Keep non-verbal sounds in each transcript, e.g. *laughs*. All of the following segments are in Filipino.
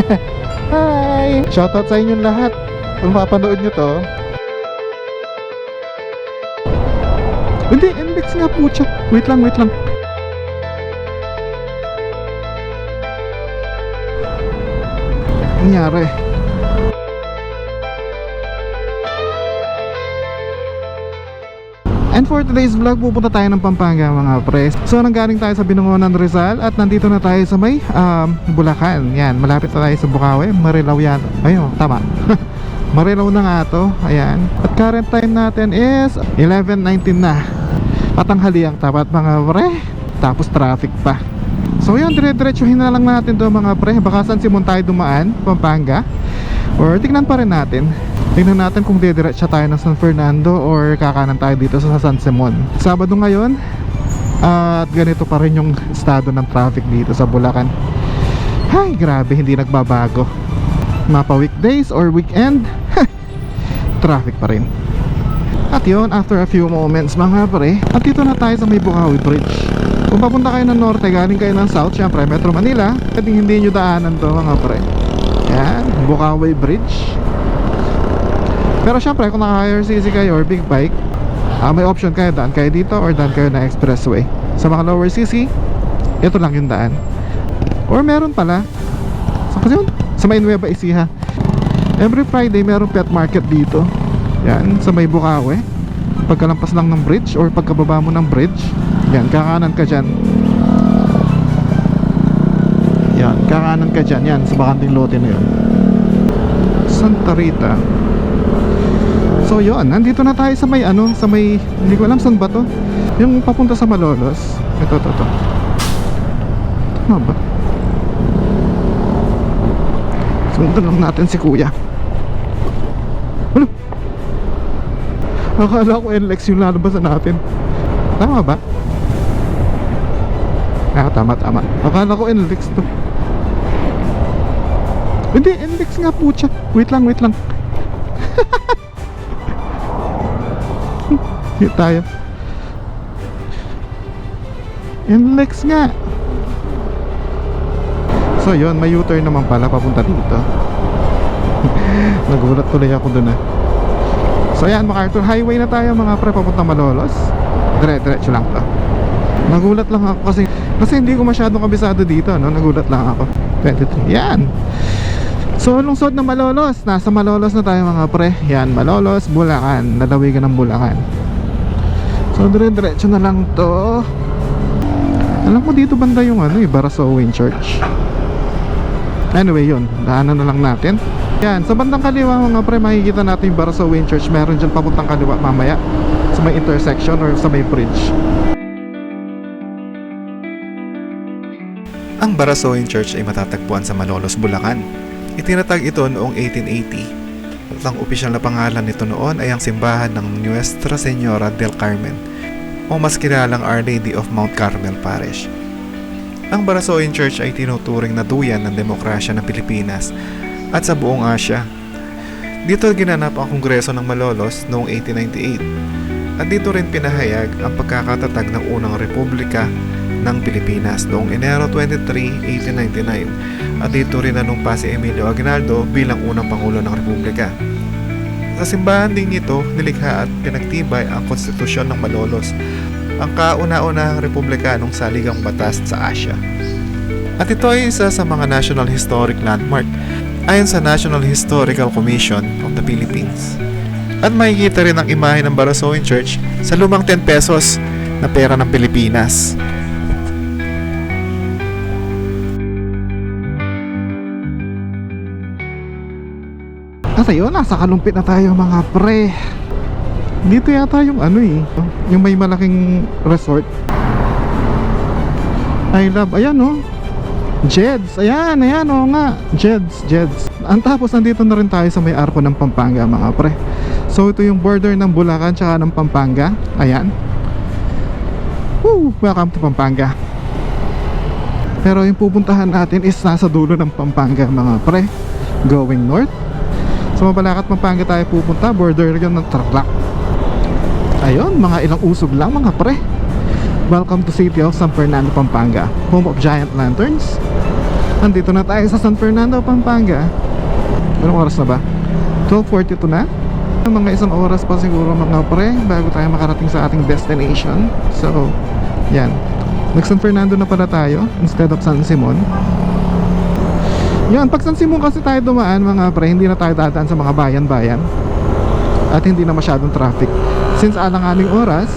*laughs* Hi! Shoutout sa inyong lahat. Kung mapanood nyo to. Hindi, index nga po siya. Wait lang, wait lang. Nangyari. And for today's vlog, pupunta tayo ng Pampanga mga pres. So nanggaling tayo sa Binangonan Rizal at nandito na tayo sa may um, Bulacan. Yan, malapit na tayo sa Bukawi. Marilaw yan. Ayun, tama. *laughs* Marilaw na nga to. Ayan. At current time natin is 11.19 na. Patanghali ang tapat mga pre. Tapos traffic pa. So yun, dire-diretsuhin na lang natin to mga pre. Baka San Simon tayo dumaan, Pampanga. Or tignan pa rin natin. Tingnan natin kung didiretsa tayo ng San Fernando or kakanan tayo dito sa San Simon. Sabado ngayon, at ganito pa rin yung estado ng traffic dito sa Bulacan. Ay, grabe, hindi nagbabago. Mapa weekdays or weekend, *laughs* traffic pa rin. At yun, after a few moments mga pre, at dito na tayo sa may Bukawi Bridge. Kung papunta kayo ng norte, galing kayo ng south, syempre Metro Manila, pwedeng hindi nyo daanan to mga pre. Yan, Bukawi Bridge. Pero syempre, kung naka-higher CC kayo or big bike, ah, may option kayo, daan kayo dito or daan kayo na expressway. Sa mga lower CC, ito lang yung daan. Or meron pala, sa kasi yun, sa may Nueva Ecija. Every Friday, meron pet market dito. Yan, sa may Bukawe. Pagkalampas lang ng bridge or pagkababa mo ng bridge, yan, kakanan ka dyan. Yan, kakanan ka dyan. Yan, sa bakanting lote na yun. Santa Rita. So yun, nandito na tayo sa may ano, sa may, hindi ko alam saan ba to. Yung papunta sa Malolos. Ito, ito, ito. Tama ba? Sundan lang natin si kuya. Ano? Akala ko NLEX yung lalabasan natin. Tama ba? Ah, tama, tama. Akala ko NLEX to. Hindi, NLEX nga po siya. Wait lang, wait lang. *laughs* Hit tayo. NLEX nga. So yun, may U-turn naman pala papunta dito. *laughs* Nagulat tuloy ako dun ah. So ayan, MacArthur Highway na tayo mga pre papunta Malolos. Dire-diretso lang to. Nagulat lang ako kasi kasi hindi ko masyadong kabisado dito, no? Nagulat lang ako. 23. Yan. So lungsod ng Malolos, nasa Malolos na tayo mga pre. Yan, Malolos, Bulacan, lalawigan ng Bulacan. So dire-diretso na lang to. Alam ko dito banda yung ano, eh, Barasawin Church. Anyway, yun. Daanan na lang natin. Yan, sa bandang kaliwa mga pre, makikita natin yung Barasawin Church. Meron dyan papuntang kaliwa mamaya. Sa may intersection or sa may bridge. Ang Barasoin Church ay matatagpuan sa Malolos, Bulacan. Itinatag ito noong 1880 at ang opisyal na pangalan nito noon ay ang simbahan ng Nuestra Señora del Carmen o mas kilalang Our Lady of Mount Carmel Parish. Ang Barasoin Church ay tinuturing na duyan ng demokrasya ng Pilipinas at sa buong Asya. Dito ginanap ang Kongreso ng Malolos noong 1898 at dito rin pinahayag ang pagkakatatag ng unang republika ng Pilipinas noong Enero 23, 1899 at dito rin nanumpa si Emilio Aguinaldo bilang unang Pangulo ng Republika. Sa simbahan din ito, nilikha at pinagtibay ang konstitusyon ng Malolos, ang kauna-unahang republikanong saligang batas sa Asya. At ito ay isa sa mga National Historic Landmark ayon sa National Historical Commission of the Philippines. At makikita rin ang imahe ng Barasoin Church sa lumang 10 pesos na pera ng Pilipinas. At ayun, nasa kalumpit na tayo mga pre. Dito yata yung ano eh. Yung may malaking resort. I love, ayan oh. Jeds, ayan, ayan oh nga. Jeds, Jeds. Ang tapos nandito na rin tayo sa may arko ng Pampanga mga pre. So ito yung border ng Bulacan tsaka ng Pampanga. Ayan. Woo, welcome to Pampanga. Pero yung pupuntahan natin is nasa dulo ng Pampanga mga pre. Going north. Sa Mabalacat, Pampanga tayo pupunta. Border yun ng Tarlac. Ayun, mga ilang usog lang mga pre. Welcome to City of San Fernando, Pampanga. Home of giant lanterns. Nandito na tayo sa San Fernando, Pampanga. Anong oras na ba? 12.42 na? Mga isang oras pa siguro mga pre bago tayo makarating sa ating destination. So, yan. Nag San Fernando na pala tayo instead of San Simon. Yan, pag San kasi tayo dumaan mga pre, hindi na tayo dadaan sa mga bayan-bayan. At hindi na masyadong traffic. Since alang-aling oras,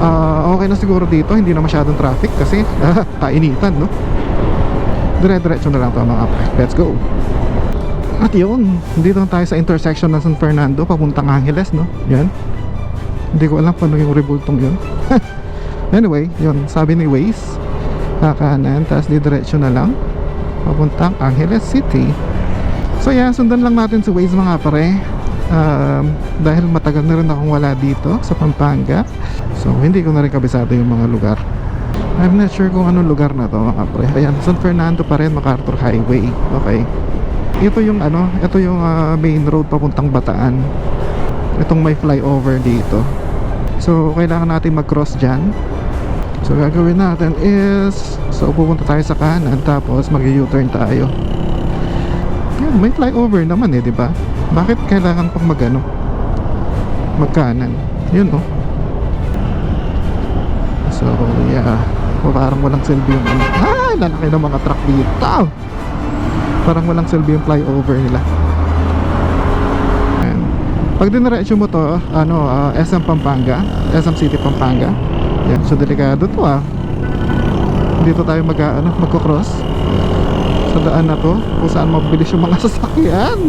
ah, okay na siguro dito, hindi na masyadong traffic kasi *laughs* kainitan, no? Dire-diretso na lang to mga pre. Let's go! At yun, dito na tayo sa intersection ng San Fernando papuntang Angeles, no? Yan. Hindi ko alam paano yung rebultong yun. *laughs* anyway, yun, sabi ni Waze, kakanan, tapos didiretso na lang papuntang Angeles City. So yeah, sundan lang natin si Waze mga pare. Um, dahil matagal na rin akong wala dito sa Pampanga. So hindi ko na rin kabisado yung mga lugar. I'm not sure kung anong lugar na to mga pre. Ayan, San Fernando pa rin, MacArthur Highway. Okay. Ito yung ano, ito yung ah, main road papuntang Bataan. Itong may flyover dito. So, kailangan natin mag-cross dyan. So, gagawin natin is, so pupunta tayo sa kanan tapos mag-U-turn tayo. Yan, may flyover naman eh, di ba? Bakit kailangan pang mag-ano? Magkanan. Yun oh. So, yeah. O, parang walang silbi yung ano. Ah, lalaki ng mga truck dito. Parang walang silbi yung flyover nila. Ayan. Pag diniretso mo to, ano, ah, SM Pampanga, SM City Pampanga. Yan, so delikado to ah. Dito tayo mag, ano, magko-cross sa daan na to kung saan mabilis yung mga *laughs* sasakyan.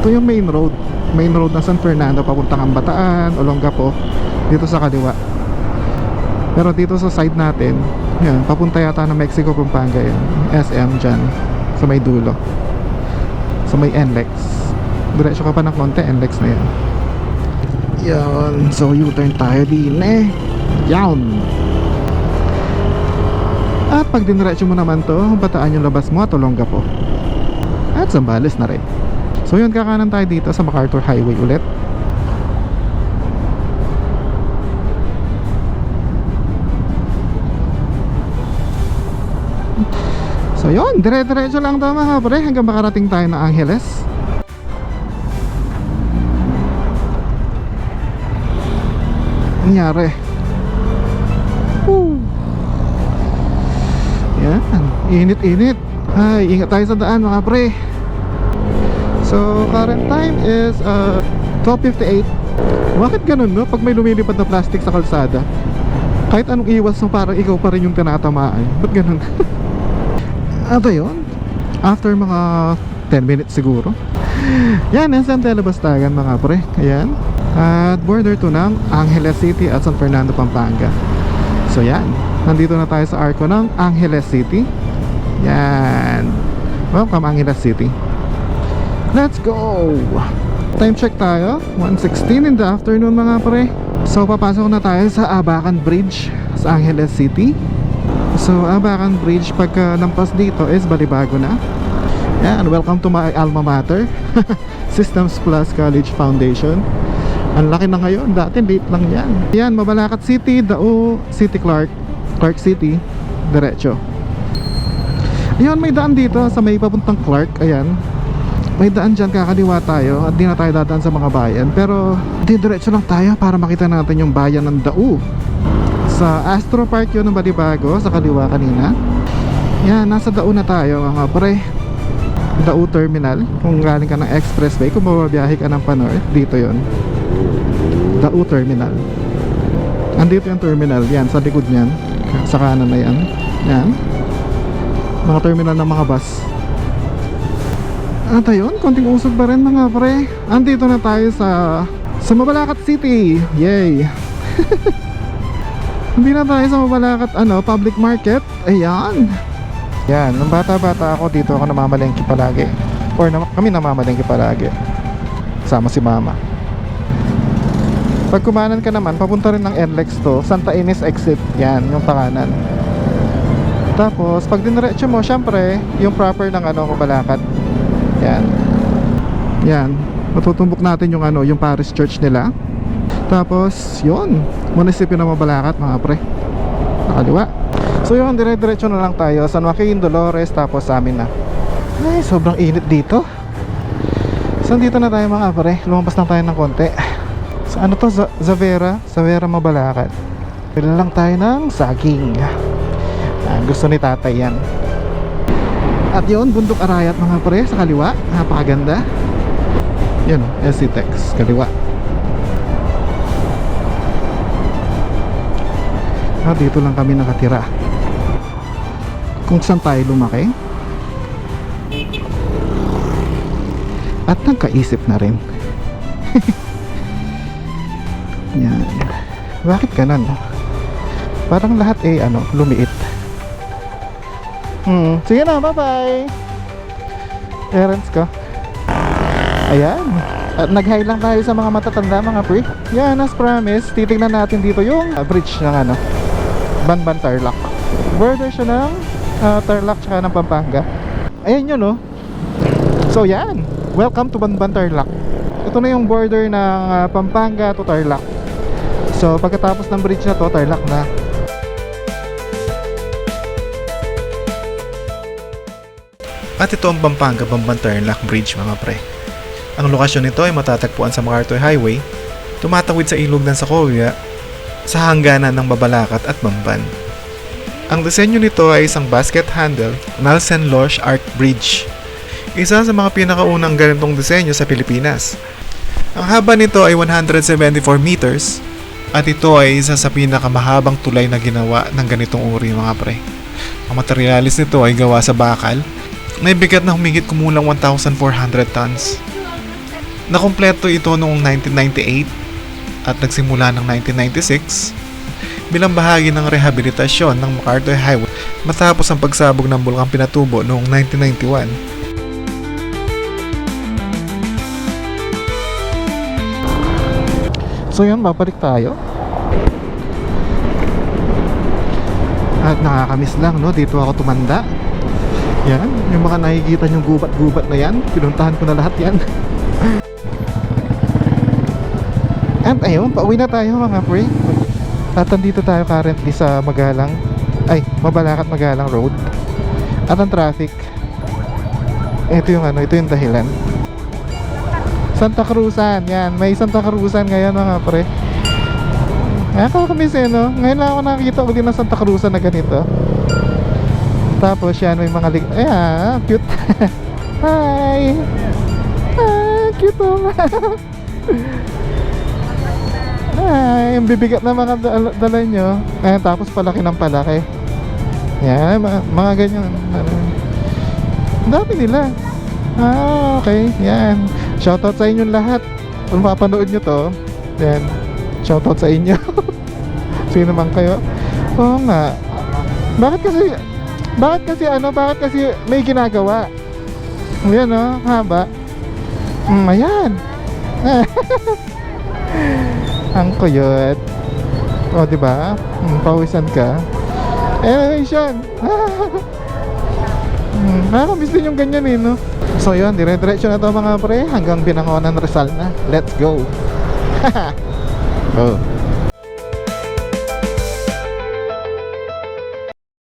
Ito yung main road. Main road ng San Fernando papuntang Ambataan, Olongapo, dito sa kaliwa. Pero dito sa side natin, yan, papunta yata ng Mexico, Pampanga yan. SM dyan, sa may dulo. Sa may NLEX. Diretso ka pa ng konti, NLEX na yan. Yan, so U-turn tayo din eh. Yan. At pag diniretso mo naman to, bataan yung labas mo at Olongapo. At Zambales na rin. So yun, kakanan tayo dito sa MacArthur Highway ulit. So yun, dire-diretso lang daw mga pre hanggang makarating tayo ng Angeles. Nangyari. Yan, init-init. Ay, ingat tayo sa daan mga pre. So, current time is uh, 12.58. Bakit ganun no? Pag may lumilipad na plastic sa kalsada, kahit anong iwas mo parang ikaw pa rin yung tinatamaan. Ba't ganun? *laughs* Ano yun? After mga 10 minutes siguro. Yan, SM Telebastagan mga pre. Ayan. At border to ng Angeles City at San Fernando, Pampanga. So yan. Nandito na tayo sa arco ng Angeles City. Yan. Welcome Angeles City. Let's go! Time check tayo. 1.16 in the afternoon mga pre. So papasok na tayo sa Abacan Bridge sa Angeles City. So, Abacan Bridge pagka lampas dito is balibago na. Yan, welcome to my alma mater. *laughs* Systems Plus College Foundation. Ang laki na ngayon, dati late lang yan. Yan, Mabalacat City, Dao, City Clark, Clark City, diretso. Ayun, may daan dito sa may papuntang Clark, ayan. May daan dyan, kakaliwa tayo at di na tayo dadaan sa mga bayan. Pero, diretso lang tayo para makita natin yung bayan ng Dao sa Astro Park yun ng Balibago sa kaliwa kanina yan nasa Dao na tayo mga pre Dao Terminal kung galing ka ng expressway kung mababiyahe ka ng Panorth dito yon Dao Terminal andito yung terminal yan sa likod niyan sa kanan na yan yan mga terminal ng mga bus at ayun konting usog pa rin mga pre andito na tayo sa sa Mabalacat City yay *laughs* Hindi na tayo sa mabalakat ano, public market. Ayan. Yan, nung bata-bata ako dito ako namamalengke palagi. Or na, kami namamalengke palagi. Sama si mama. Pag kumanan ka naman, papunta rin ng NLEX to, Santa Ines exit. Yan, yung panganan. Tapos, pag diniretso mo, syempre, yung proper ng ano, Mabalacat. Yan. Yan. Matutumbok natin yung ano, yung parish church nila. Tapos, yun. Munisipyo ng Mabalacat, mga pre. Nakaliwa. So yun, dire-diretso na lang tayo. San Joaquin, Dolores, tapos sa amin na. Ay, sobrang init dito. So dito na tayo mga pare. Lumabas lang tayo ng konti. Ano to? Zavera? Zavera Mabalacat. Pila lang tayo ng saging. Ah, gusto ni tatay yan. At yun, bundok arayat mga pare sa kaliwa. Napakaganda. Yan o, SC Tex, kaliwa. Ah, dito lang kami nakatira. Kung saan tayo lumaki. At nagkaisip na rin. *laughs* Bakit ganun? Parang lahat eh, ano, lumiit. Hmm, sige na, bye-bye. Errands ko. Ayan. At nag-high lang tayo sa mga matatanda mga pre. Yan, as promised, titignan natin dito yung uh, bridge ng ano, Banban Tarlac. Border siya ng uh, Tarlac tsaka ng Pampanga. Ayan yun, no? So, yan. Welcome to Banban Tarlac. Ito na yung border ng uh, Pampanga to Tarlac. So, pagkatapos ng bridge na to, Tarlac na. At ito ang Pampanga Bamban-Tarlac Bridge mga pre. Ang lokasyon nito ay matatagpuan sa MacArthur Highway, tumatawid sa ilog ng Sakoya, sa hangganan ng Babalakat at Bamban. Ang disenyo nito ay isang basket handle Nelson Losh Arc Bridge. Isa sa mga pinakaunang ganitong disenyo sa Pilipinas. Ang haba nito ay 174 meters at ito ay isa sa pinakamahabang tulay na ginawa ng ganitong uri mga pre. Ang materialis nito ay gawa sa bakal may bigat na humigit kumulang 1,400 tons. Nakompleto ito noong 1998 at nagsimula ng 1996 bilang bahagi ng rehabilitasyon ng MacArthur Highway matapos ang pagsabog ng bulkang Pinatubo noong 1991. So yun, babalik tayo. At nakakamiss lang, no? Dito ako tumanda. Yan, yung mga nakikita yung gubat-gubat na yan. Pinuntahan ko na lahat yan. *laughs* At ayun, pauwi na tayo mga pre. At andito tayo currently sa Magalang. Ay, Mabalacat Magalang Road. At ang traffic. Ito yung ano, ito yung dahilan. Santa Cruzan, yan. May Santa Cruzan ngayon mga pre. Nakakamiss eh, no? Ngayon lang ako nakakita ulit ng Santa Cruzan na ganito. Tapos yan, may mga lig... Ayan, cute. *laughs* Hi! Ah, cute oh. *laughs* Ay, ang bibigat na mga dala, dala nyo. Ayan, tapos palaki ng palaki. Yan, mga, mga ganyan. Ang dami nila. Ah, okay. Yan. Shoutout sa inyong lahat. Kung mapapanood nyo to, yan. Shoutout sa inyo. *laughs* Sino man kayo. Oo nga. Bakit kasi, bakit kasi ano, bakit kasi may ginagawa? Ayan o, haba. Mm, ayan. *laughs* Ang kuyot. O, di ba? Mm, pawisan ka. Animation. *laughs* Hmm, nakakamiss din yung ganyan eh, no? So yun, dire-diretso na to mga pre hanggang binangonan Rizal na. Let's go! *laughs* oh.